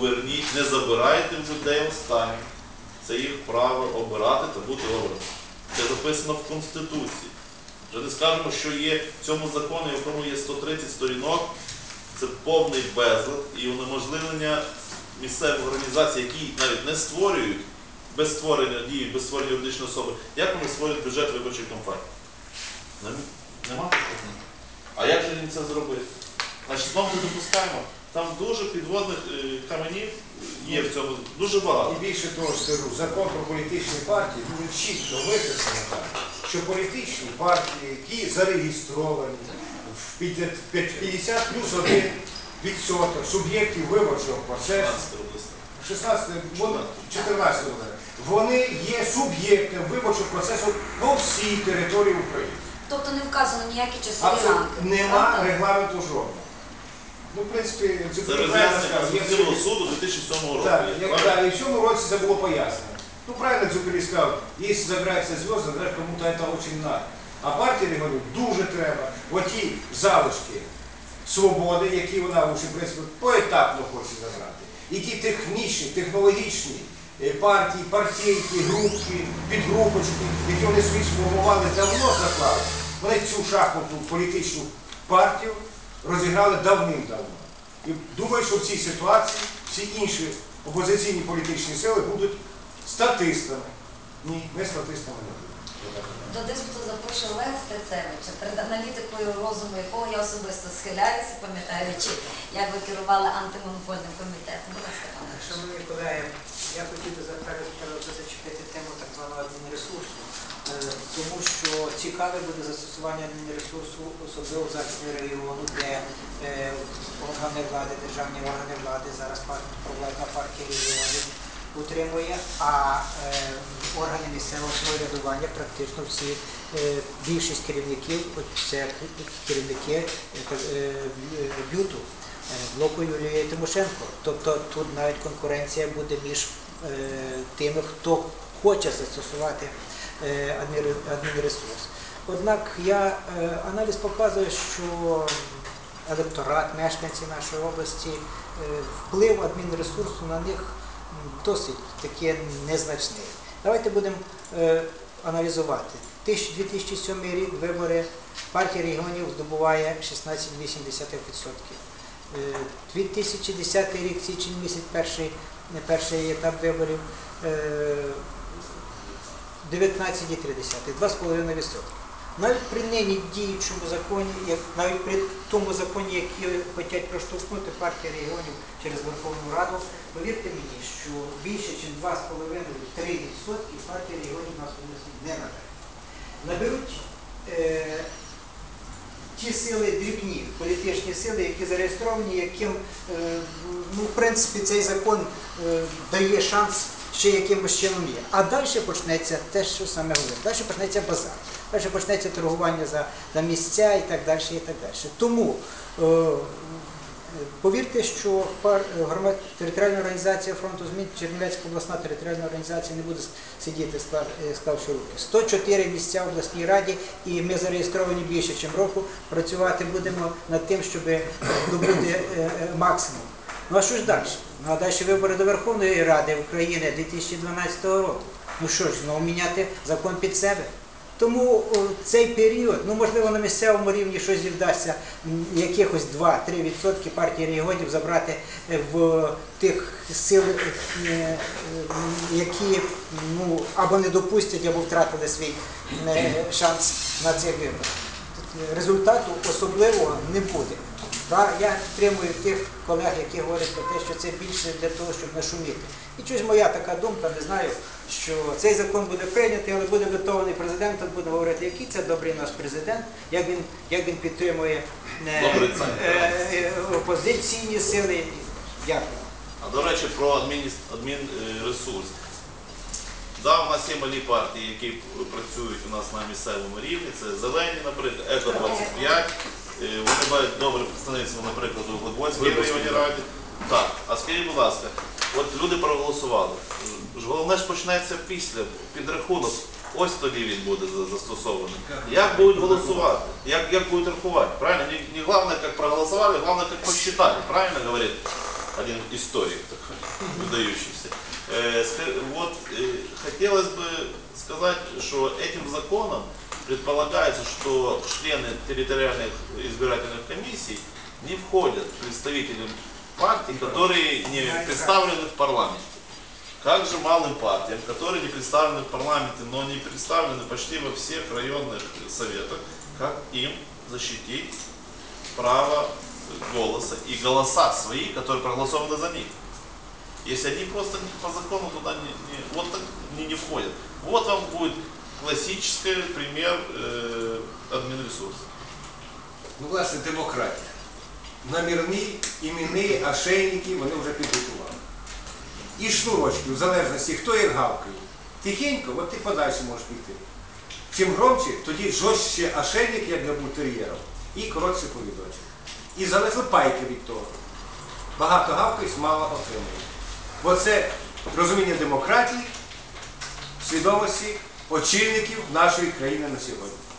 поверніть, не забирайте в людей останнє. Це їх право обирати та бути обраним. Це записано в Конституції. Вже не скажемо, що є в цьому законі, в якому є 130 сторінок, це повний безлад і унеможливлення місцевих організацій, які навіть не створюють без створення дії, без створення юридичної особи, як вони створюють бюджет виборчої кампанії? Нем- Нема такого. А як же їм це зробити? Значить, знову не допускаємо. Там дуже підводних е, каменів є в цьому, дуже багато. І більше того скажу, закон про політичні партії дуже чітко виписано так, що політичні партії, які зареєстровані в 50 плюс 1 відсоток суб'єктів виборчого процесу, 15 областей. 16, вон- 14 року, вони є суб'єктом виборчого процесу по всій території України. Тобто не вказано ніякі часові рамки. нема регламенту жодного. Ну, в принципі, Це правильно роз'яснення Конституційного суду 2007 року. Так, є, як правильно? да, и в цьому році це було пояснено. Ну, правильно Дзюбель сказав, якщо забираються зв'язки, значить кому-то це дуже надо. А партії регіонів дуже треба. Оті залишки свободи, які вона в принципі, поетапно хоче забрати. І ті технічні, технологічні е, партії, партійки, групки, підгрупочки, які вони свої сформували давно заклали, вони цю шахматну політичну партію розіграли давним-давно. І думаю, що в цій ситуації всі інші опозиційні політичні сили будуть статистами. Ні, ми статистами не будемо. До диспуту запрошую Олега Стецевича, перед аналітикою розуму якого я особисто схиляюся, пам'ятаючи, як ви керували антимонопольним комітетом. Шановні колеги, я хотів би зачепити тему так званого адмінресурсу, е, тому що цікаве буде застосування адмінресурсу, особливо в західному регіону, де е, органи влади, державні органи влади, зараз провладна партія регіонів утримує, а е, органи місцевого самоврядування практично всі, е, більшість керівників, це керівники е, бюту. Блоку Юлії Тимошенко. Тобто тут навіть конкуренція буде між тими, хто хоче застосувати адмінресурс. Однак я, аналіз показує, що електорат, мешканці нашої області, вплив адмінресурсу на них досить таки незначний. Давайте будемо е, аналізувати. 2007 рік вибори партія регіонів здобуває 16,8%. Е, 2010 рік, січень місяць, перший, перший етап виборів, е, 19,3, 2,5%. Навіть при нині діючому законі, навіть при тому законі, який хочуть проштовхнути партія регіонів через Верховну Раду, повірте мені, що більше, ніж 2,5-3% партія регіонів нас області не набере. Наберуть е, ті сили дрібні, політичні сили, які зареєстровані, яким, е, ну, в принципі, цей закон е, дає шанс ще якимось чином є. А далі почнеться те, що саме говорить. Далі почнеться базар, далі почнеться торгування за, за місця і так далі. І так далі. Тому е, Повірте, що пар- громад- територіальна організація фронту змін Чернівецька обласна територіальна організація не буде сидіти склав- е, склавши руки. 104 місця в обласній раді, і ми зареєстровані більше, ніж року. Працювати будемо над тим, щоб добути е, е, максимум. Ну а що ж далі? Ну а далі вибори до Верховної Ради України 2012 року. Ну що ж, знову міняти закон під себе. Тому цей період, ну можливо, на місцевому рівні щось вдасться якихось 2-3% партії регіонів забрати е, в тих сил, е, е, які ну, або не допустять, або втратили свій е, шанс на цих виборах. Результату особливого не буде. Я підтримую тих колег, які говорять про те, що це більше для того, щоб нашуміти. І чогось моя така думка, не знаю, що цей закон буде прийнятий, але буде ветований президентом, буде говорити, який це добрий наш президент, як він, як він підтримує е, е, е, опозиційні сили. Дякую. А до речі, про адмініс- адмінресурс. Да, у нас є малі партії, які працюють у нас на місцевому рівні. Це зелені, наприклад, еко 25. Е, Вони мають добре представництво, наприклад, у Глибоцькій районній раді. Так, а скажіть, будь ласка, от люди проголосували. Ж Головне ж почнеться після підрахунок. Ось тоді він буде за- застосований. Як будуть голосувати? Як, як будуть рахувати? Правильно? Не, не головне, як проголосували, головне, як посчитали. Правильно говорить один историк такой, выдающийся. Э, ска- Вот э, хотелось бы сказать, что этим законом предполагается, что члены территориальных избирательных комиссий не входят представители партий, которые не представлены в парламенте. Как же малым партиям, которые не представлены в парламенте, но не представлены почти во всех районных советах, как им защитить право голоса и голоса свои, которые проголосованы за них? Если они просто по закону туда не, не- вот так не, не входят. Вот вам будет классический пример э, админресурса. Ну, власне, демократія. Номерні, іменні, ошейники вони вже підготували. І шнурочки, в залежності, хто як гавкає. Тихенько, от ти подальше можеш піти. Чим громче, тоді жорстче ошейник, як для бультер'єрів, і коротше повідочок. І залежно пайки від того. Багато гавкають, мало отримують. Оце розуміння демократії, свідомості очільників нашої країни на сьогодні.